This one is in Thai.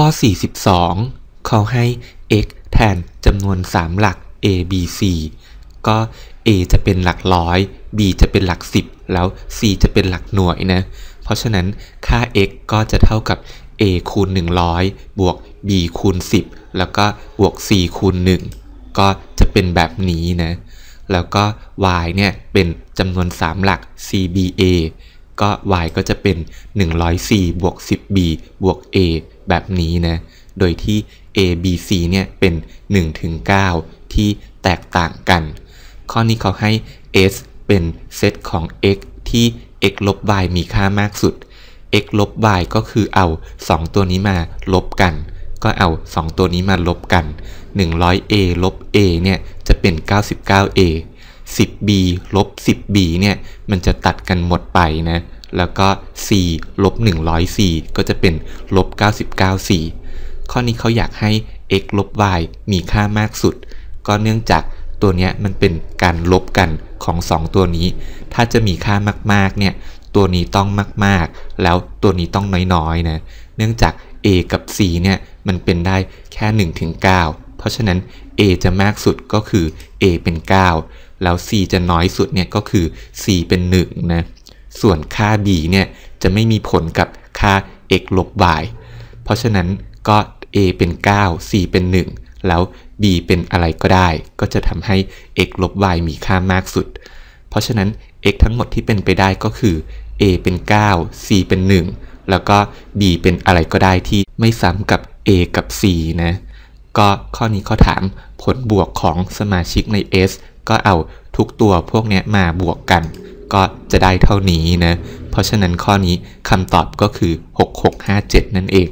ข้อ 42 เขาให้ x แทนจำนวน 3 หลัก a b c ก็ a จะเป็นหลักร้อย b จะเป็นหลัก 10 แล้ว c จะเป็นหลักหน่วยนะ เพราะฉะนั้นค่า x ก็จะเท่ากับ a คูณ 100 บวก b คูณ 10 แล้วก็บวก c คูณ 1 ก็จะเป็นแบบนี้นะ แล้วก็ y เนี่ยเป็นจำนวน 3 หลัก cba ก็ y ก็จะเป็น 104 บวก 10b บวก a แบบนี้นะ โดยที่ a b c เนี่ยเป็น1ถึง9ที่แตกต่างกัน ข้อนี้เขาให้ s เป็นเซตของ x ที่ x ลบ y มีค่ามากสุด x ลบ y ก็คือเอา 2 ตัวนี้มาลบกัน ก็เอา 2 ตัวนี้มาลบกัน 100a ลบ a เนี่ยจะเป็น 99a 10b ลบ 10b เนี่ยมันจะตัดกันหมดไปนะ แล้วก็ c ลบ 100c ก็จะเป็นลบ 99c ข้อนี้เขาอยากให้ x ลบ y มีค่ามากสุด ก็เนื่องจากตัวนี้มันเป็นการลบกันของ 2 ตัวนี้ ถ้าจะมีค่ามากๆ เนี่ย ตัวนี้ต้องมากๆ แล้วตัวนี้ต้องน้อยๆ นะ เนื่องจาก a กับ c เนี่ย มันเป็นได้แค่1ถึง9เพราะฉะนั้น a จะมากสุดก็คือ a เป็น 9 แล้ว c จะน้อยสุดเนี่ยก็คือ c เป็น1นะ ส่วนค่า b เนี่ย จะไม่มีผลกับค่า x ลบ y เพราะฉะนั้นก็ a เป็น 9 c เป็น 1 แล้ว b เป็นอะไรก็ได้ ก็จะทำให้ x ลบ y มีค่ามากสุด เพราะฉะนั้น x ทั้งหมดที่เป็นไปได้ก็คือ a เป็น 9 c เป็น 1 แล้วก็ b เป็นอะไรก็ได้ที่ไม่ซ้ำกับ a กับ c นะ ก็ข้อนี้เขาถามผลบวกของสมาชิกใน S ก็เอาทุกตัวพวกนี้มาบวกกัน ก็จะได้เท่านี้นะ เพราะฉะนั้นข้อนี้คำตอบก็คือ 6657 นั่นเอง